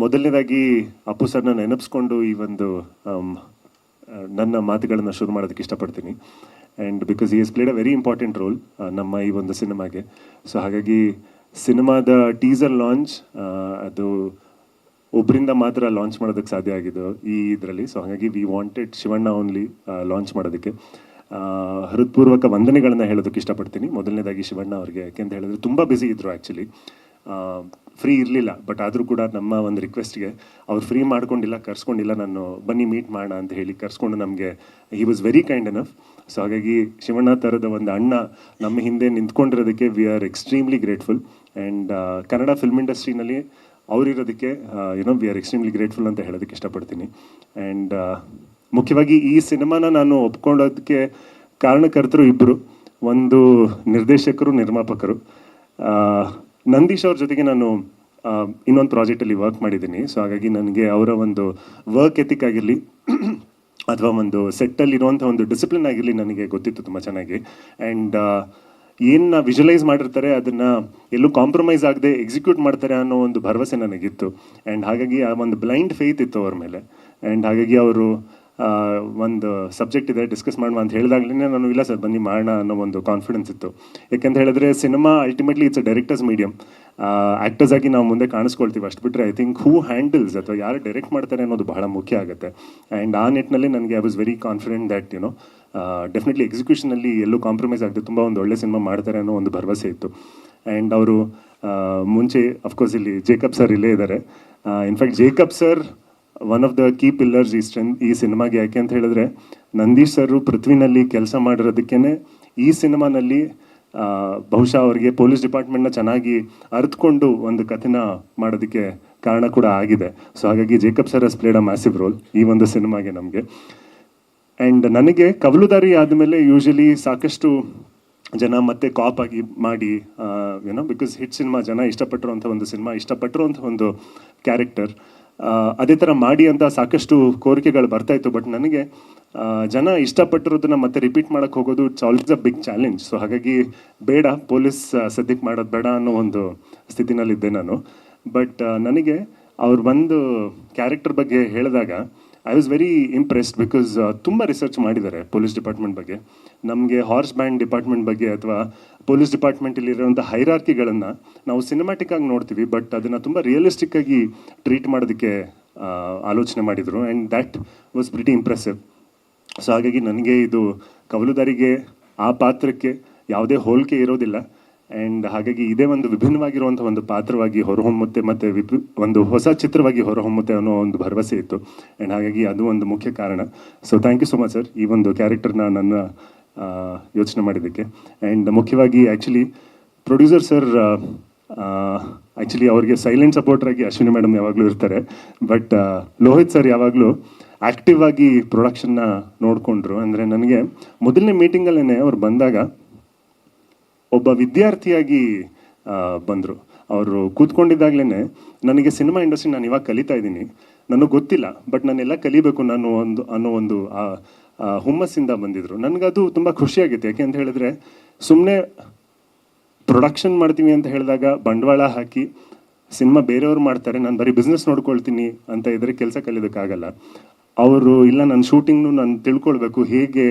ಮೊದಲನೇದಾಗಿ ಅಪ್ಪು ಸರ್ನ ನೆನಪಿಸ್ಕೊಂಡು ಈ ಒಂದು ನನ್ನ ಮಾತುಗಳನ್ನು ಶುರು ಮಾಡೋದಕ್ಕೆ ಇಷ್ಟಪಡ್ತೀನಿ. ಆ್ಯಂಡ್ ಬಿಕಾಸ್ ಈ has played a very important role ನಮ್ಮ ಈ ಒಂದು ಸಿನಿಮಾಗೆ. ಸೊ ಹಾಗಾಗಿ ಸಿನಿಮಾದ ಟೀಸರ್ ಲಾಂಚ್ ಅದು ಒಬ್ಬರಿಂದ ಮಾತ್ರ ಲಾಂಚ್ ಮಾಡೋದಕ್ಕೆ ಸಾಧ್ಯ ಆಗಿದ್ದು ಈ ಇದರಲ್ಲಿ. ಸೊ ಹಾಗಾಗಿ we wanted Shivanna only launch ಮಾಡೋದಕ್ಕೆ. ಹೃತ್ಪೂರ್ವಕ ವಂದನೆಗಳನ್ನು ಹೇಳೋದಕ್ಕೆ ಇಷ್ಟಪಡ್ತೀನಿ. ಮೊದಲನೇದಾಗಿ ಶಿವಣ್ಣ ಅವ್ರಿಗೆ, ಯಾಕೆಂತ ಹೇಳಿದ್ರೆ ತುಂಬ ಬ್ಯುಸಿ ಇದ್ದರು ಆ್ಯಕ್ಚುಲಿ ಫ್ರೀ ಇರಲಿಲ್ಲ. ಬಟ್ ಆದರೂ ಕೂಡ ನಮ್ಮ ಒಂದು ರಿಕ್ವೆಸ್ಟ್ಗೆ ಅವ್ರು ಫ್ರೀ ಮಾಡ್ಕೊಂಡಿಲ್ಲ, ಕರ್ಸ್ಕೊಂಡಿಲ್ಲ, ನಾನು ಬನ್ನಿ ಮೀಟ್ ಮಾಡೋಣ ಅಂತ ಹೇಳಿ ಕರ್ಸ್ಕೊಂಡು ನಮಗೆ he was very kind enough so ಹಾಗಾಗಿ ಶಿವಣ್ಣ ಥರದ ಒಂದು ಅಣ್ಣ ನಮ್ಮ ಹಿಂದೆ ನಿಂತ್ಕೊಂಡಿರೋದಕ್ಕೆ we are extremely grateful and Kannada film ಇಂಡಸ್ಟ್ರಿನಲ್ಲಿ ಅವರಿರೋದಕ್ಕೆ ಏನೋ ವಿ ಆರ್ ಎಕ್ಸ್ಟ್ರೀಮ್ಲಿ ಗ್ರೇಟ್ಫುಲ್ ಅಂತ ಹೇಳೋದಕ್ಕೆ ಇಷ್ಟಪಡ್ತೀನಿ. ಆ್ಯಂಡ್ ಮುಖ್ಯವಾಗಿ ಈ ಸಿನಿಮಾನ ನಾನು ಒಪ್ಕೊಳ್ಳೋದಕ್ಕೆ ಕಾರಣಕರ್ತರು ಇಬ್ಬರು ಒಂದು ನಿರ್ದೇಶಕರು, ನಿರ್ಮಾಪಕರು. ನಂದೀಶ್ ಅವ್ರ ಜೊತೆಗೆ ನಾನು ಇನ್ನೊಂದು ಪ್ರಾಜೆಕ್ಟಲ್ಲಿ ವರ್ಕ್ ಮಾಡಿದ್ದೀನಿ. ಸೊ ಹಾಗಾಗಿ ನನಗೆ ಅವರ ಒಂದು ವರ್ಕ್ ಎಥಿಕ್ ಆಗಿರಲಿ, ಅಥವಾ ಒಂದು ಸೆಟ್ಟಲ್ಲಿರುವಂಥ ಒಂದು ಡಿಸಿಪ್ಲಿನ್ ಆಗಿರಲಿ ನನಗೆ ಗೊತ್ತಿತ್ತು ತುಂಬ ಚೆನ್ನಾಗಿ. ಆ್ಯಂಡ್ ಏನು ವಿಜುವಲೈಸ್ ಮಾಡಿರ್ತಾರೆ, ಅದನ್ನು ಎಲ್ಲೂ ಕಾಂಪ್ರಮೈಸ್ ಆಗದೆ ಎಕ್ಸಿಕ್ಯೂಟ್ ಮಾಡ್ತಾರೆ ಅನ್ನೋ ಒಂದು ಭರವಸೆ ನನಗಿತ್ತು. ಆ್ಯಂಡ್ ಹಾಗಾಗಿ ಆ ಒಂದು ಬ್ಲೈಂಡ್ ಫೇತ್ ಇತ್ತು ಅವ್ರ ಮೇಲೆ. ಆ್ಯಂಡ್ ಹಾಗಾಗಿ ಅವರು ಒಂದು ಸಬ್ಜೆಕ್ಟ್ ಇದೆ, ಡಿಸ್ಕಸ್ ಮಾಡುವ ಅಂತ ಹೇಳಿದಾಗಲೇ ನಾನು, ಇಲ್ಲ ಸರ್, ಬನ್ನಿ ಮಾಡೋಣ ಅನ್ನೋ ಒಂದು ಕಾನ್ಫಿಡೆನ್ಸ್ ಇತ್ತು. ಯಾಕೆಂತ ಹೇಳಿದ್ರೆ cinema ultimately it's a director's medium actors ಆಗಿ ನಾವು ಮುಂದೆ ಕಾಣಿಸ್ಕೊಳ್ತೀವಿ. ಅಷ್ಟು ಬಿಟ್ಟರೆ ಐ ಥಿಂಕ್ ಹೂ ಹ್ಯಾಂಡಲ್ಸ್ ಅಥವಾ ಯಾರು ಡೈರೆಕ್ಟ್ ಮಾಡ್ತಾರೆ ಅನ್ನೋದು ಬಹಳ ಮುಖ್ಯ ಆಗುತ್ತೆ. ಆ್ಯಂಡ್ ಆ ನಿಟ್ಟಿನಲ್ಲಿ ನನಗೆ I was very confident that you know definitely ಎಕ್ಸಿಕ್ಯೂಷನಲ್ಲಿ ಎಲ್ಲೂ ಕಾಂಪ್ರಮೈಸ್ ಆಗದೆ ತುಂಬ ಒಂದು ಒಳ್ಳೆ ಸಿನಿಮಾ ಮಾಡ್ತಾರೆ ಅನ್ನೋ ಒಂದು ಭರವಸೆ ಇತ್ತು. ಆ್ಯಂಡ್ ಅವರು ಮುಂಚೆ ಅಫ್ಕೋರ್ಸ್ ಇಲ್ಲಿ ಜೇಕಬ್ ಸರ್ ಇಲ್ಲೇ ಇದ್ದಾರೆ. In fact Jacob sir one of the key pillars ಈ ಸ್ಟ್ರೆಂತ್ ಈ ಸಿನಿಮಾಗೆ ಯಾಕೆ ಅಂತ ಹೇಳಿದ್ರೆ, ನಂದೀಶ್ ಸರ್ ಪೃಥ್ವಿನಲ್ಲಿ ಕೆಲಸ ಮಾಡಿರೋದಕ್ಕೇ ಈ ಸಿನಿಮಾನಲ್ಲಿ ಬಹುಶಃ ಅವರಿಗೆ ಪೊಲೀಸ್ ಡಿಪಾರ್ಟ್ಮೆಂಟ್ನ ಚೆನ್ನಾಗಿ ಅರ್ಥಕೊಂಡು ಒಂದು ಕಥೆನ ಮಾಡೋದಕ್ಕೆ ಕಾರಣ ಕೂಡ ಆಗಿದೆ. ಸೊ ಹಾಗಾಗಿ Jacob sir has played a massive role ಈ ಒಂದು ಸಿನಿಮಾಗೆ ನಮಗೆ. ಆ್ಯಂಡ್ ನನಗೆ ಕವಲುದಾರಿ ಆದಮೇಲೆ ಯೂಶಲಿ ಸಾಕಷ್ಟು ಜನ ಮತ್ತೆ ಕಾಪ್ ಆಗಿ ಮಾಡಿ ಏನೋ ಬಿಕಾಸ್ ಹಿಟ್ ಸಿನಿಮಾ ಜನ ಇಷ್ಟಪಟ್ಟಿರುವಂಥ ಒಂದು ಸಿನಿಮಾ ಇಷ್ಟಪಟ್ಟಿರುವಂಥ ಒಂದು ಕ್ಯಾರೆಕ್ಟರ್ ಅದೇ ಥರ ಮಾಡಿ ಅಂತ ಸಾಕಷ್ಟು ಕೋರಿಕೆಗಳು ಬರ್ತಾ ಇತ್ತು, ಬಟ್ ನನಗೆ ಜನ ಇಷ್ಟಪಟ್ಟಿರೋದನ್ನ ಮತ್ತೆ ರಿಪೀಟ್ ಮಾಡೋಕ್ಕೆ ಹೋಗೋದು it's always a big challenge so ಹಾಗಾಗಿ ಬೇಡ, ಪೊಲೀಸ್ ಸದ್ಯಕ್ಕೆ ಮಾಡೋದು ಬೇಡ ಅನ್ನೋ ಒಂದು ಸ್ಥಿತಿನಲ್ಲಿದ್ದೆ ನಾನು. ಬಟ್ ನನಗೆ ಅವ್ರು ಬಂದು ಕ್ಯಾರೆಕ್ಟರ್ ಬಗ್ಗೆ ಹೇಳಿದಾಗ I was very impressed because ತುಂಬ ರಿಸರ್ಚ್ ಮಾಡಿದ್ದಾರೆ ಪೊಲೀಸ್ ಡಿಪಾರ್ಟ್ಮೆಂಟ್ ಬಗ್ಗೆ. ನಮಗೆ ಹಾರ್ಸ್ ಬ್ಯಾಂಡ್ ಡಿಪಾರ್ಟ್ಮೆಂಟ್ ಬಗ್ಗೆ ಅಥವಾ ಪೊಲೀಸ್ ಡಿಪಾರ್ಟ್ಮೆಂಟಲ್ಲಿರುವಂಥ ಹೈರಾರ್ಕಿಗಳನ್ನು ನಾವು ಸಿನಿಮ್ಯಾಟಿಕ್ ಆಗಿ ನೋಡ್ತೀವಿ ಬಟ್ ಅದನ್ನು ತುಂಬ ರಿಯಲಿಸ್ಟಿಕ್ ಆಗಿ ಟ್ರೀಟ್ ಮಾಡೋದಕ್ಕೆ ಆಲೋಚನೆ ಮಾಡಿದರು. And that was pretty impressive so ಹಾಗಾಗಿ ನನಗೆ ಇದು ಕವಲುದಾರಿಗೆ, ಆ ಪಾತ್ರಕ್ಕೆ ಯಾವುದೇ ಹೋಲಿಕೆ ಇರೋದಿಲ್ಲ. ಆ್ಯಂಡ್ ಹಾಗಾಗಿ ಇದೇ ಒಂದು ವಿಭಿನ್ನವಾಗಿರುವಂಥ ಒಂದು ಪಾತ್ರವಾಗಿ ಹೊರಹೊಮ್ಮುತ್ತೆ ಮತ್ತು ವಿಪಿ, ಒಂದು ಹೊಸ ಚಿತ್ರವಾಗಿ ಹೊರಹೊಮ್ಮುತ್ತೆ ಅನ್ನೋ ಒಂದು ಭರವಸೆ ಇತ್ತು. ಆ್ಯಂಡ್ ಹಾಗಾಗಿ ಅದು ಒಂದು ಮುಖ್ಯ ಕಾರಣ. So thank you so much sir ಈ ಒಂದು ಕ್ಯಾರೆಕ್ಟರ್ನ ನನ್ನ ಯೋಚನೆ ಮಾಡಿದ್ದಕ್ಕೆ. ಆ್ಯಂಡ್ ಮುಖ್ಯವಾಗಿ ಆ್ಯಕ್ಚುಲಿ ಪ್ರೊಡ್ಯೂಸರ್ ಸರ್ ಆ್ಯಕ್ಚುಲಿ ಅವ್ರಿಗೆ ಸೈಲೆಂಟ್ ಸಪೋರ್ಟರ್ ಆಗಿ ಅಶ್ವಿನಿ ಮೇಡಮ್ ಯಾವಾಗಲೂ ಇರ್ತಾರೆ. ಬಟ್ ಲೋಹಿತ್ ಸರ್ ಯಾವಾಗಲೂ ಆ್ಯಕ್ಟಿವ್ ಆಗಿ ಪ್ರೊಡಕ್ಷನ್ನ ನೋಡಿಕೊಂಡ್ರು. ಅಂದರೆ ನನಗೆ ಮೊದಲನೇ ಮೀಟಿಂಗಲ್ಲೇ ಅವ್ರು ಬಂದಾಗ ಒಬ್ಬ ವಿದ್ಯಾರ್ಥಿಯಾಗಿ ಬಂದರು. ಅವರು ಕೂತ್ಕೊಂಡಿದ್ದಾಗಲೇ ನನಗೆ ಸಿನಿಮಾ ಇಂಡಸ್ಟ್ರಿ ನಾನು ಇವಾಗ ಕಲಿತಾ ಇದ್ದೀನಿ. ನನಗೆ ಗೊತ್ತಿಲ್ಲ ಬಟ್ ನಾನೆಲ್ಲ ಕಲಿಬೇಕು ನಾನು ಒಂದು, ಅನ್ನೋ ಒಂದು ಹುಮ್ಮಸ್ಸಿಂದ ಬಂದಿದ್ರು. ನನಗದು ತುಂಬ ಖುಷಿಯಾಗಿತ್ತು. ಯಾಕೆ ಅಂತ ಹೇಳಿದ್ರೆ ಸುಮ್ಮನೆ ಪ್ರೊಡಕ್ಷನ್ ಮಾಡ್ತೀವಿ ಅಂತ ಹೇಳಿದಾಗ ಬಂಡವಾಳ ಹಾಕಿ ಸಿನಿಮಾ ಬೇರೆಯವ್ರು ಮಾಡ್ತಾರೆ, ನಾನು ಬರೀ ಬಿಸ್ನೆಸ್ ನೋಡ್ಕೊಳ್ತೀನಿ ಅಂತ ಇದ್ರೆ ಕೆಲಸ ಕಲಿಯೋದಕ್ಕಾಗಲ್ಲ. ಅವರು, ಇಲ್ಲ ನನ್ನ ಶೂಟಿಂಗ್ನು ನಾನು ತಿಳ್ಕೊಳ್ಬೇಕು, ಹೇಗೆ,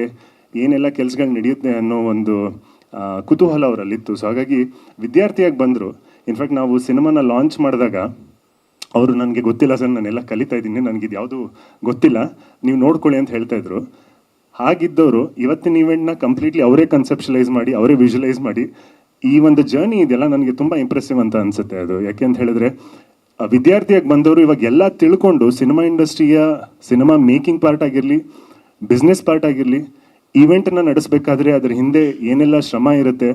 ಏನೆಲ್ಲ ಕೆಲಸಗಳು ನಡೆಯುತ್ತೆ ಅನ್ನೋ ಒಂದು ಕುತೂಹಲ ಅವರಲ್ಲಿತ್ತು. ಸೊ ಹಾಗಾಗಿ ವಿದ್ಯಾರ್ಥಿಯಾಗಿ ಬಂದರು. ಇನ್ಫ್ಯಾಕ್ಟ್ ನಾವು ಸಿನಿಮಾನ ಲಾಂಚ್ ಮಾಡಿದಾಗ, ಅವರು ನನಗೆ ಗೊತ್ತಿಲ್ಲ, ಸರ್, ನಾನೆಲ್ಲ ಕಲಿತಾ ಇದ್ದೀನಿ ನನಗಿದು ಯಾವುದು ಗೊತ್ತಿಲ್ಲ, ನೀವು ನೋಡ್ಕೊಳ್ಳಿ ಅಂತ ಹೇಳ್ತಾ ಇದ್ರು. ಹಾಗಿದ್ದವರು ಇವತ್ತಿನ ಇವೆಂಟ್ನ ಕಂಪ್ಲೀಟ್ಲಿ ಅವರೇ ಕನ್ಸೆಪ್ಷಲೈಸ್ ಮಾಡಿ, ಅವರೇ ವಿಜುವಲೈಸ್ ಮಾಡಿ, ಈ ಒಂದು ಜರ್ನಿ ಇದೆಯಲ್ಲ ನನಗೆ ತುಂಬ ಇಂಪ್ರೆಸಿವ್ ಅಂತ ಅನ್ಸುತ್ತೆ ಅದು. ಯಾಕೆ ಅಂತ ಹೇಳಿದ್ರೆ ವಿದ್ಯಾರ್ಥಿಯಾಗಿ ಬಂದವರು ಇವಾಗ ಎಲ್ಲ ತಿಳ್ಕೊಂಡು ಸಿನಿಮಾ ಇಂಡಸ್ಟ್ರಿಯ ಸಿನಿಮಾ ಮೇಕಿಂಗ್ ಪಾರ್ಟ್ ಆಗಿರಲಿ ಬಿಸ್ನೆಸ್ ಪಾರ್ಟ್ ಆಗಿರಲಿ ಈವೆಂಟನ್ನು ನಡೆಸಬೇಕಾದ್ರೆ ಅದರ ಹಿಂದೆ ಏನೆಲ್ಲ ಶ್ರಮ ಇರುತ್ತೆ,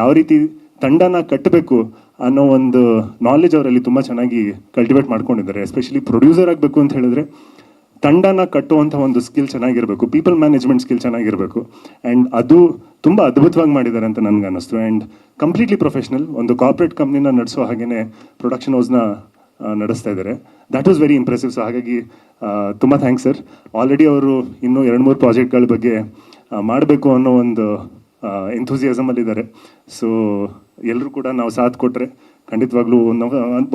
ಯಾವ ರೀತಿ ತಂಡನ ಕಟ್ಟಬೇಕು ಅನ್ನೋ ಒಂದು ನಾಲೆಜ್ ಅವರಲ್ಲಿ ತುಂಬ ಚೆನ್ನಾಗಿ ಕಲ್ಟಿವೇಟ್ ಮಾಡ್ಕೊಂಡಿದ್ದಾರೆ. ಎಸ್ಪೆಷಲಿ ಪ್ರೊಡ್ಯೂಸರ್ ಆಗಬೇಕು ಅಂತ ಹೇಳಿದ್ರೆ ತಂಡನ ಕಟ್ಟುವಂಥ ಒಂದು ಸ್ಕಿಲ್ ಚೆನ್ನಾಗಿರಬೇಕು ಪೀಪಲ್ ಮ್ಯಾನೇಜ್ಮೆಂಟ್ ಸ್ಕಿಲ್ ಚೆನ್ನಾಗಿರಬೇಕು. ಆ್ಯಂಡ್ ಅದು ತುಂಬ ಅದ್ಭುತವಾಗಿ ಮಾಡಿದ್ದಾರೆ ಅಂತ ನನಗೆ ಅನ್ನಿಸ್ತು. ಆ್ಯಂಡ್ ಕಂಪ್ಲೀಟ್ಲಿ ಪ್ರೊಫೆಷ್ನಲ್ ಒಂದು ಕಾರ್ಪೊರೇಟ್ ಕಂಪ್ನಿನ ನಡೆಸೋ ಹಾಗೆಯೇ ಪ್ರೊಡಕ್ಷನ್ ಹೌಸ್ನ ನಡೆಸ್ತಾ ಇದ್ದಾರೆ. That was very impressive so ಹಾಗಾಗಿ ತುಂಬ ಥ್ಯಾಂಕ್ಸ್ ಸರ್ ಆಲ್ರೆಡಿ ಅವರು ಇನ್ನೂ ಎರಡು ಮೂರು ಪ್ರಾಜೆಕ್ಟ್ಗಳ ಬಗ್ಗೆ ಮಾಡಬೇಕು ಅನ್ನೋ ಒಂದು ಎಂಥೂಸಿಯಾಸಮಲ್ಲಿದ್ದಾರೆ ಸೊ ಎಲ್ಲರೂ ಕೂಡ ನಾವು ಸಾಥ್ ಕೊಟ್ಟರೆ ಖಂಡಿತವಾಗ್ಲೂ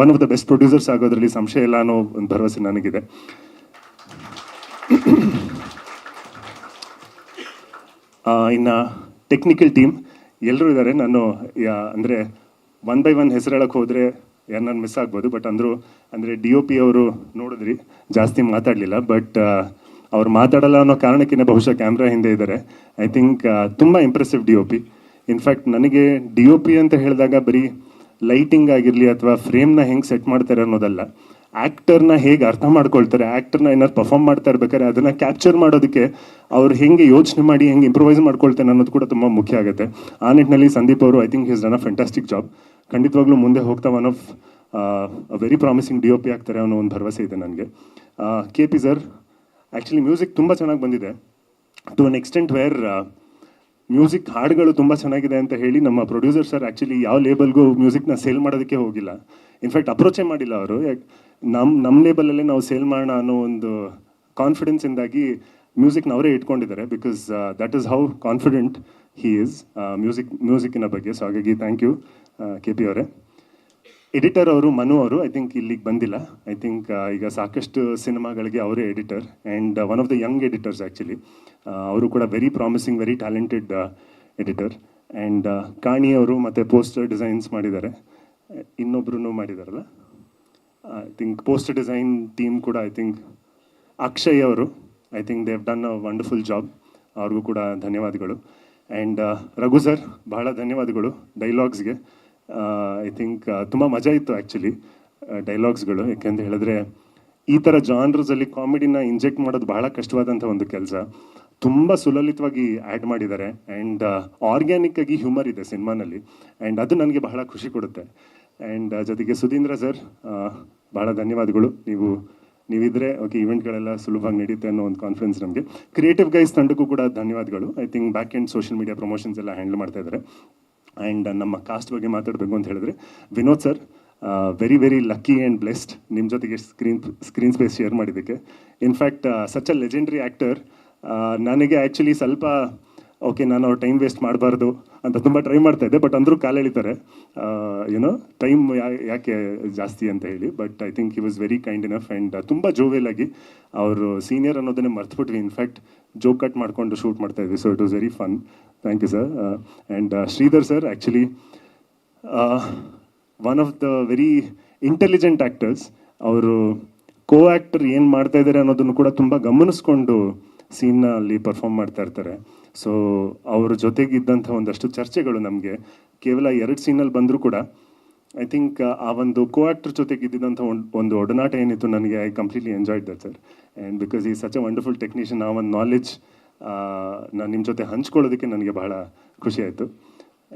one of the best producers ಆಗೋದ್ರಲ್ಲಿ ಸಂಶಯ ಇಲ್ಲ ಅನ್ನೋ ಒಂದು ಭರವಸೆ ನನಗಿದೆ. ಇನ್ನು ಟೆಕ್ನಿಕಲ್ ಟೀಮ್ ಎಲ್ಲರೂ ಇದ್ದಾರೆ ನಾನು ಅಂದರೆ ಒನ್ ಬೈ ಒನ್ ಹೆಸರು ಹೇಳಕ್ಕೆ ಹೋದರೆ ನಾನು ಮಿಸ್ ಆಗ್ಬೋದು. ಬಟ್ ಅಂದರು, ಅಂದರೆ ಡಿ ಒ ಪಿ ಅವರು ನೋಡಿದ್ರಿ, ಜಾಸ್ತಿ ಮಾತಾಡಲಿಲ್ಲ. ಬಟ್ ಅವ್ರು ಮಾತಾಡಲ್ಲ ಅನ್ನೋ ಕಾರಣಕ್ಕಿಂತ ಬಹುಶಃ ಕ್ಯಾಮ್ರಾ ಹಿಂದೆ ಇದ್ದಾರೆ ಐ ಥಿಂಕ್ ತುಂಬ impressive D O P in fact ನನಗೆ ಡಿ ಒ ಪಿ ಅಂತ ಹೇಳಿದಾಗ ಬರೀ ಲೈಟಿಂಗ್ ಆಗಿರಲಿ ಅಥವಾ ಫ್ರೇಮ್ನ ಹೆಂಗೆ ಸೆಟ್ ಮಾಡ್ತಾರೆ ಅನ್ನೋದಲ್ಲ. ಆ್ಯಕ್ಟರ್ನ ಹೇಗೆ ಅರ್ಥ ಮಾಡ್ಕೊಳ್ತಾರೆ ಆ್ಯಕ್ಟರ್ನ ಏನಾದ್ರು ಪರ್ಫಾರ್ಮ್ ಮಾಡ್ತಾ ಇರ್ಬೇಕಾದ್ರೆ ಅದನ್ನು ಕ್ಯಾಪ್ಚರ್ ಮಾಡೋದಕ್ಕೆ ಅವ್ರು ಹೆಂಗೆ ಯೋಚನೆ ಮಾಡಿ, ಹೆಂಗೆ ಇಂಪ್ರೊವೈಸ್ ಮಾಡ್ಕೊಳ್ತಾನೆ ಅನ್ನೋದು ಕೂಡ ತುಂಬ ಮುಖ್ಯ ಆಗುತ್ತೆ. ಆ ನಿಟ್ಟಿನಲ್ಲಿ ಸಂದೀಪ್ ಅವರು I think he's done a fantastic job ಖಂಡಿತವಾಗ್ಲೂ ಮುಂದೆ ಹೋಗ್ತಾ one of very promising D O P ಆಗ್ತಾರೆ ಅನ್ನೋ ಒಂದು ಭರವಸೆ ಇದೆ ನನಗೆ. K P sir actually music ತುಂಬ ಚೆನ್ನಾಗಿ ಬಂದಿದೆ. To an extent where music ಹಾಡುಗಳು ತುಂಬ ಚೆನ್ನಾಗಿದೆ ಅಂತ ಹೇಳಿ ನಮ್ಮ ಪ್ರೊಡ್ಯೂಸರ್ ಸರ್ ಆ್ಯಕ್ಚುಲಿ ಯಾವ ಲೇಬಲ್ಗೂ ಮ್ಯೂಸಿಕ್ನ ಸೇಲ್ ಮಾಡೋದಕ್ಕೆ ಹೋಗಿಲ್ಲ. ಇನ್ಫ್ಯಾಕ್ಟ್ ಅಪ್ರೋಚೇ ಮಾಡಿಲ್ಲ ಅವರು. ನಮ್ಮ ನಮ್ಮ ಲೇಬಲಲ್ಲೇ ನಾವು ಸೇಲ್ ಮಾಡೋಣ ಅನ್ನೋ ಒಂದು ಕಾನ್ಫಿಡೆನ್ಸಿಂದಾಗಿ ಮ್ಯೂಸಿಕ್ನ ಅವರೇ ಇಟ್ಕೊಂಡಿದ್ದಾರೆ because that is how confident he is music ಮ್ಯೂಸಿಕ್ಕಿನ ಬಗ್ಗೆ. ಸೊ ಹಾಗಾಗಿ ಥ್ಯಾಂಕ್ ಯು ಕೆ ಪಿ ಅವರೇ. ಎಡಿಟರ್ ಅವರು ಮನು ಅವರು ಐ ಥಿಂಕ್ ಇಲ್ಲಿಗೆ ಬಂದಿಲ್ಲ. ಐ ಥಿಂಕ್ ಈಗ ಸಾಕಷ್ಟು ಸಿನಿಮಾಗಳಿಗೆ ಅವರೇ editor and one of the young editors actually ಅವರು ಕೂಡ very promising very talented editor and Kani ಅವರು ಮತ್ತು ಪೋಸ್ಟರ್ ಡಿಸೈನ್ಸ್ ಮಾಡಿದ್ದಾರೆ. ಇನ್ನೊಬ್ರು ಮಾಡಿದಾರಲ್ಲ? I think poster design team ಕೂಡ ಐ ಥಿಂಕ್ ಅಕ್ಷಯ್ ಅವರು I think Dev done a wonderful job ಅವ್ರಿಗೂ ಕೂಡ ಧನ್ಯವಾದಗಳು ಆ್ಯಂಡ್ ರಘು ಸರ್ ಬಹಳ ಧನ್ಯವಾದಗಳು ಡೈಲಾಗ್ಸ್ಗೆ ಐ ಥಿಂಕ್ ತುಂಬ ಮಜಾ ಇತ್ತು ಆ್ಯಕ್ಚುಲಿ ಡೈಲಾಗ್ಸ್ಗಳು ಯಾಕೆಂತ ಹೇಳಿದ್ರೆ ಈ ಥರ ಜಾನ್ರಸಲ್ಲಿ ಕಾಮಿಡಿನ ಇಂಜೆಕ್ಟ್ ಮಾಡೋದು ಬಹಳ ಕಷ್ಟವಾದಂಥ ಒಂದು ಕೆಲಸ ತುಂಬ ಸುಲಲಿತವಾಗಿ ಆ್ಯಡ್ ಮಾಡಿದ್ದಾರೆ ಆ್ಯಂಡ್ ಆರ್ಗ್ಯಾನಿಕ್ಕಾಗಿ ಹ್ಯೂಮರ್ ಇದೆ ಸಿನಿಮಾನಲ್ಲಿ ಆ್ಯಂಡ್ ಅದು ನನಗೆ ಬಹಳ ಖುಷಿ ಕೊಡುತ್ತೆ ಆ್ಯಂಡ್ ಜೊತೆಗೆ ಸುಧೀಂದ್ರ ಸರ್ ಭಾಳ ಧನ್ಯವಾದಗಳು. ನೀವು, ನೀವಿದ್ರೆ ಓಕೆ ಇವೆಂಟ್ಗಳೆಲ್ಲ ಸುಲಭವಾಗಿ ನಡೀತೆ ಅನ್ನೋ ಒಂದು ಕಾನ್ಫಿಡೆನ್ಸ್ ನಮಗೆ. ಕ್ರಿಯೇಟಿವ್ ಗೈಸ್ ತಂಡಕ್ಕೂ ಕೂಡ ಧನ್ಯವಾದಗಳು. I think back end social media promotions ಎಲ್ಲ ಹ್ಯಾಂಡಲ್ ಮಾಡ್ತಾ ಇದ್ದಾರೆ. ಆ್ಯಂಡ್ ನಮ್ಮ ಕಾಸ್ಟ್ ಬಗ್ಗೆ ಮಾತಾಡಬೇಕು ಅಂತ ಹೇಳಿದ್ರೆ, Vinod sir very very lucky and blessed ನಿಮ್ಮ ಜೊತೆಗೆ ಸ್ಕ್ರೀನ್ ಸ್ಕ್ರೀನ್ ಸ್ಪೇಸ್ ಶೇರ್ ಮಾಡಿದ್ದಕ್ಕೆ. In fact such a legendary actor ನನಗೆ ಆ್ಯಕ್ಚುಲಿ ಸ್ವಲ್ಪ ಓಕೆ ನಾನು ಅವ್ರು ಟೈಮ್ ವೇಸ್ಟ್ ಮಾಡಬಾರ್ದು ಅಂತ ತುಂಬ ಟ್ರೈ ಮಾಡ್ತಾ ಇದ್ದೆ ಬಟ್ ಅಂದರೂ ಕಾಲು ಎಳಿತಾರೆ. ಏನೋ ಟೈಮ್ ಯಾಕೆ ಜಾಸ್ತಿ ಅಂತ ಹೇಳಿ. But I think he was very kind enough and ತುಂಬ ಜೋವೆಲ್ ಆಗಿ ಅವರು ಸೀನಿಯರ್ ಅನ್ನೋದನ್ನೇ ಮರ್ತುಬಿಟ್ವಿ. ಇನ್ಫ್ಯಾಕ್ಟ್ ಜೋಕ್ ಕಟ್ ಮಾಡಿಕೊಂಡು ಶೂಟ್ ಮಾಡ್ತಾ ಇದ್ವಿ. So it was very fun thank you sir and Shridhar sir actually one of the very intelligent actors ಅವರು co actor ಏನು ಮಾಡ್ತಾ ಇದ್ದಾರೆ ಅನ್ನೋದನ್ನು ಕೂಡ ತುಂಬ ಗಮನಿಸ್ಕೊಂಡು ಸೀನ್ನ ಅಲ್ಲಿ ಪರ್ಫಾಮ್ ಮಾಡ್ತಾ ಇರ್ತಾರೆ. ಸೊ ಅವ್ರ ಜೊತೆಗಿದ್ದಂಥ ಒಂದಷ್ಟು ಚರ್ಚೆಗಳು ನಮಗೆ. ಕೇವಲ ಎರಡು ಸೀನಲ್ಲಿ ಬಂದರೂ ಕೂಡ ಐ ಥಿಂಕ್ ಆ ಒಂದು ಕೋ ಆ್ಯಕ್ಟರ್ ಜೊತೆಗಿದ್ದಂಥ ಒಂದು ಒಂದು ಒಡನಾಟ ಏನಿತ್ತು ನನಗೆ I completely enjoyed that sir and because ಈ ಸಚ್ ಅ ವಂಡರ್ಫುಲ್ ಟೆಕ್ನಿಷಿಯನ್ ಆ ಒಂದು ನಾಲೆಜ್ ನಾನು ನಿಮ್ಮ ಜೊತೆ ಹಂಚ್ಕೊಳ್ಳೋದಕ್ಕೆ ನನಗೆ ಬಹಳ ಖುಷಿ ಆಯಿತು.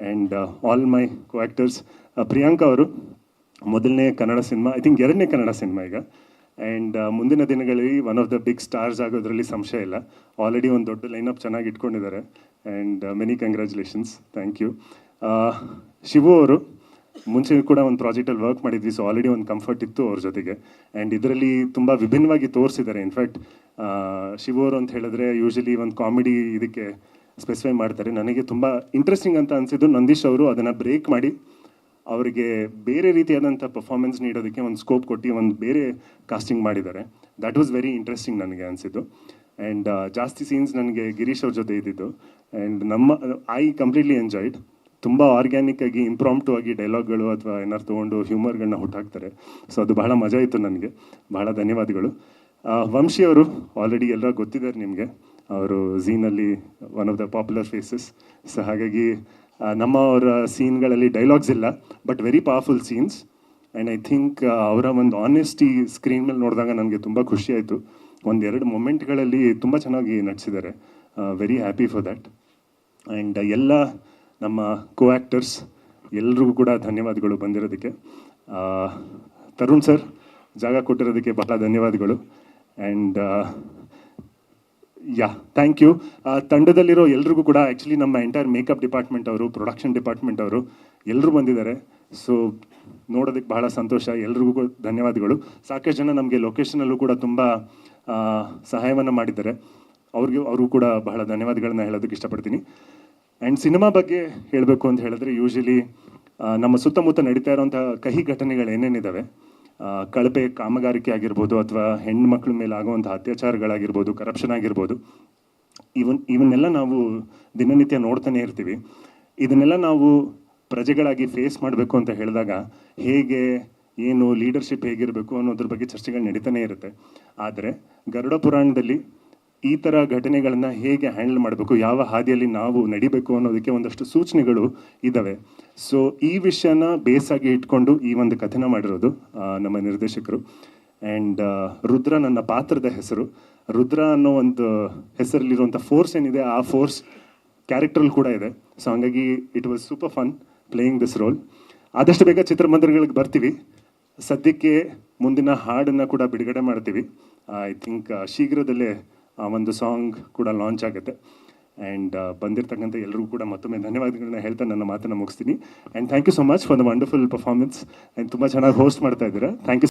And all my co actors Priyanka ಅವರು, ಮೊದಲನೇ ಕನ್ನಡ ಸಿನಿಮಾ ಐ ಥಿಂಕ್ ಎರಡನೇ ಕನ್ನಡ ಸಿನಿಮಾ ಈಗ. ಆ್ಯಂಡ್ ಮುಂದಿನ ದಿನಗಳಲ್ಲಿ one of the big stars ಆಗೋದ್ರಲ್ಲಿ ಸಂಶಯ ಇಲ್ಲ. ಆಲ್ರೆಡಿ ಒಂದು ದೊಡ್ಡ ಲೈನಪ್ ಚೆನ್ನಾಗಿ ಇಟ್ಕೊಂಡಿದ್ದಾರೆ. And many congratulations thank you Shivu ಅವರು ಮುಂಚೆ ಕೂಡ ಒಂದು ಪ್ರಾಜೆಕ್ಟಲ್ಲಿ ವರ್ಕ್ ಮಾಡಿದ್ವಿ. ಸೊ ಆಲ್ರೆಡಿ ಒಂದು ಕಂಫರ್ಟ್ ಇತ್ತು ಅವ್ರ ಜೊತೆಗೆ. ಆ್ಯಂಡ್ ಇದರಲ್ಲಿ ತುಂಬ ವಿಭಿನ್ನವಾಗಿ ತೋರಿಸಿದ್ದಾರೆ. ಇನ್ಫ್ಯಾಕ್ಟ್ ಶಿವು ಅವರು ಅಂತ ಹೇಳಿದ್ರೆ ಯೂಶಲಿ ಒಂದು ಕಾಮಿಡಿ ಇದಕ್ಕೆ ಸ್ಪೆಸಿಫೈ ಮಾಡ್ತಾರೆ. ನನಗೆ ತುಂಬ ಇಂಟ್ರೆಸ್ಟಿಂಗ್ ಅಂತ ಅನಿಸಿದ್ದು ನಂದೀಶ್ ಅವರು. ಅದನ್ನು ಬ್ರೇಕ್ ಮಾಡಿ ಅವರಿಗೆ ಬೇರೆ ರೀತಿಯಾದಂಥ ಪರ್ಫಾರ್ಮೆನ್ಸ್ ನೀಡೋದಕ್ಕೆ ಒಂದು ಸ್ಕೋಪ್ ಕೊಟ್ಟು ಒಂದು ಬೇರೆ ಕಾಸ್ಟಿಂಗ್ ಮಾಡಿದ್ದಾರೆ. ದ್ಯಾಟ್ ವಾಸ್ ವೆರಿ ಇಂಟ್ರೆಸ್ಟಿಂಗ್ ನನಗೆ ಅನಿಸಿದ್ದು. ಆ್ಯಂಡ್ ಜಾಸ್ತಿ ಸೀನ್ಸ್ ನನಗೆ ಗಿರೀಶ್ ಅವ್ರ ಜೊತೆ ಇದ್ದಿದ್ದು. ಆ್ಯಂಡ್ ನಮ್ಮ ಐ ಕಂಪ್ಲೀಟ್ಲಿ ಎಂಜಾಯ್ಡ್ ತುಂಬ ಆರ್ಗ್ಯಾನಿಕ್ ಆಗಿ ಇಂಪ್ರಾಂಪ್ಟು ಆಗಿ ಡೈಲಾಗ್ಗಳು ಅಥವಾ ಏನಾರು ತೊಗೊಂಡು ಹ್ಯೂಮರ್ಗಳನ್ನ ಹುಟ್ಟಾಕ್ತಾರೆ ಸೊ ಅದು ಬಹಳ ಮಜಾ ಇತ್ತು ನನಗೆ. ಬಹಳ ಧನ್ಯವಾದಗಳು. ವಂಶಿ ಅವರು ಆಲ್ರೆಡಿ ಎಲ್ಲ ಗೊತ್ತಿದ್ದಾರೆ ನಿಮಗೆ. ಅವರು ಝೀನಲ್ಲಿ one of the popular faces so ಹಾಗಾಗಿ ನಮ್ಮ ಅವರ ಸೀನ್ಗಳಲ್ಲಿ ಡೈಲಾಗ್ಸ್ ಇಲ್ಲ but very powerful scenes and I think ಅವರ ಒಂದು ಆನೆಸ್ಟಿ ಸ್ಕ್ರೀನ್ ಮೇಲೆ ನೋಡಿದಾಗ ನನಗೆ ತುಂಬ ಖುಷಿ ಆಯಿತು. ಒಂದೆರಡು ಮೊಮೆಂಟ್ಗಳಲ್ಲಿ ತುಂಬ ಚೆನ್ನಾಗಿ ನಟಿಸಿದ್ದಾರೆ very happy for that and ಎಲ್ಲ ನಮ್ಮ ಕೋ ಆ್ಯಕ್ಟರ್ಸ್ ಎಲ್ರಿಗೂ ಕೂಡ ಧನ್ಯವಾದಗಳು ಬಂದಿರೋದಕ್ಕೆ. ತರುಣ್ ಸರ್ ಜಾಗ ಕೊಟ್ಟಿರೋದಕ್ಕೆ ಬಹಳ ಧನ್ಯವಾದಗಳು. ಆ್ಯಂಡ್ ಯಾ ಥ್ಯಾಂಕ್ ಯು ತಂಡದಲ್ಲಿರೋ ಎಲ್ರಿಗೂ ಕೂಡ ಆ್ಯಕ್ಚುಲಿ ನಮ್ಮ ಎಂಟೈರ್ ಮೇಕಪ್ ಡಿಪಾರ್ಟ್ಮೆಂಟ್ ಅವರು ಪ್ರೊಡಕ್ಷನ್ ಡಿಪಾರ್ಟ್ಮೆಂಟ್ ಅವರು ಎಲ್ಲರೂ ಬಂದಿದ್ದಾರೆ. ಸೊ ನೋಡೋದಕ್ಕೆ ಬಹಳ ಸಂತೋಷ. ಎಲ್ರಿಗೂ ಧನ್ಯವಾದಗಳು. ಸಾಕಷ್ಟು ಜನ ನಮಗೆ ಲೊಕೇಶನಲ್ಲೂ ಕೂಡ ತುಂಬ ಸಹಾಯವನ್ನು ಮಾಡಿದ್ದಾರೆ. ಅವ್ರಿಗೆ ಅವರು ಕೂಡ ಬಹಳ ಧನ್ಯವಾದಗಳನ್ನು ಹೇಳೋದಕ್ಕೆ ಇಷ್ಟಪಡ್ತೀನಿ. ಆ್ಯಂಡ್ ಸಿನಿಮಾ ಬಗ್ಗೆ ಹೇಳಬೇಕು ಅಂತ ಹೇಳಿದ್ರೆ ಯೂಶಲಿ ನಮ್ಮ ಸುತ್ತಮುತ್ತ ನಡೀತಾ ಇರೋವಂಥ ಕಹಿ ಘಟನೆಗಳು ಏನೇನಿದಾವೆ? ಆ, ಕಳಪೆ ಕಾಮಗಾರಿಕೆ ಆಗಿರ್ಬೋದು ಅಥವಾ ಹೆಣ್ಮಕ್ಳ ಮೇಲೆ ಆಗುವಂಥ ಅತ್ಯಾಚಾರಗಳಾಗಿರ್ಬೋದು ಕರಪ್ಷನ್ ಆಗಿರ್ಬೋದು, ಇವನ್, ಇವನ್ನೆಲ್ಲ ನಾವು ದಿನನಿತ್ಯ ನೋಡ್ತಾನೆ ಇರ್ತೀವಿ. ಇದನ್ನೆಲ್ಲ ನಾವು ಪ್ರಜೆಗಳಾಗಿ ಫೇಸ್ ಮಾಡಬೇಕು ಅಂತ ಹೇಳಿದಾಗ ಹೇಗೆ, ಏನು ಲೀಡರ್ಶಿಪ್ ಹೇಗಿರಬೇಕು ಅನ್ನೋದ್ರ ಬಗ್ಗೆ ಚರ್ಚೆಗಳು ನಡೀತಾನೆ ಇರುತ್ತೆ. ಆದರೆ ಗರುಡ ಪುರಾಣದಲ್ಲಿ ಈ ಥರ ಘಟನೆಗಳನ್ನು ಹೇಗೆ ಹ್ಯಾಂಡಲ್ ಮಾಡಬೇಕು, ಯಾವ ಹಾದಿಯಲ್ಲಿ ನಾವು ನಡಿಬೇಕು ಅನ್ನೋದಕ್ಕೆ ಒಂದಷ್ಟು ಸೂಚನೆಗಳು ಇದ್ದಾವೆ ಸೊ ಈ ವಿಷಯನ ಬೇಸಾಗಿ ಇಟ್ಕೊಂಡು ಈ ಒಂದು ಕಥನ ಮಾಡಿರೋದು ನಮ್ಮ ನಿರ್ದೇಶಕರು. ಆ್ಯಂಡ್ ರುದ್ರ ನನ್ನ ಪಾತ್ರದ ಹೆಸರು. ರುದ್ರ ಅನ್ನೋ ಒಂದು ಹೆಸರಲ್ಲಿರುವಂಥ ಫೋರ್ಸ್ ಏನಿದೆ, ಆ ಫೋರ್ಸ್ ಕ್ಯಾರೆಕ್ಟ್ರಲ್ಲಿ ಕೂಡ ಇದೆ. ಸೊ ಹಂಗಾಗಿ it was super fun playing this role ಆದಷ್ಟು ಬೇಗ ಚಿತ್ರಮಂದಿರಗಳಿಗೆ ಬರ್ತೀವಿ. ಸದ್ಯಕ್ಕೆ ಮುಂದಿನ ಹಾಡನ್ನು ಕೂಡ ಬಿಡುಗಡೆ ಮಾಡ್ತೀವಿ. ಐ ಥಿಂಕ್ ಶೀಘ್ರದಲ್ಲೇ ಒಂದು ಸಾಂಗ್ ಕೂಡ ಲಾಂಚ್ ಆಗುತ್ತೆ. ಆ್ಯಂಡ್ ಬಂದಿರತಕ್ಕಂಥ ಎಲ್ಲರಿಗೂ ಕೂಡ ಮತ್ತೊಮ್ಮೆ ಧನ್ಯವಾದಗಳನ್ನ ಹೇಳ್ತಾ ನನ್ನ ಮಾತನ್ನು ಮುಗಿಸ್ತೀನಿ. And thank you so much for the wonderful performance and ತುಂಬ ಚೆನ್ನಾಗಿ ಹೋಸ್ಟ್ ಮಾಡ್ತಾ ಇದ್ದೀರಾ. Thank you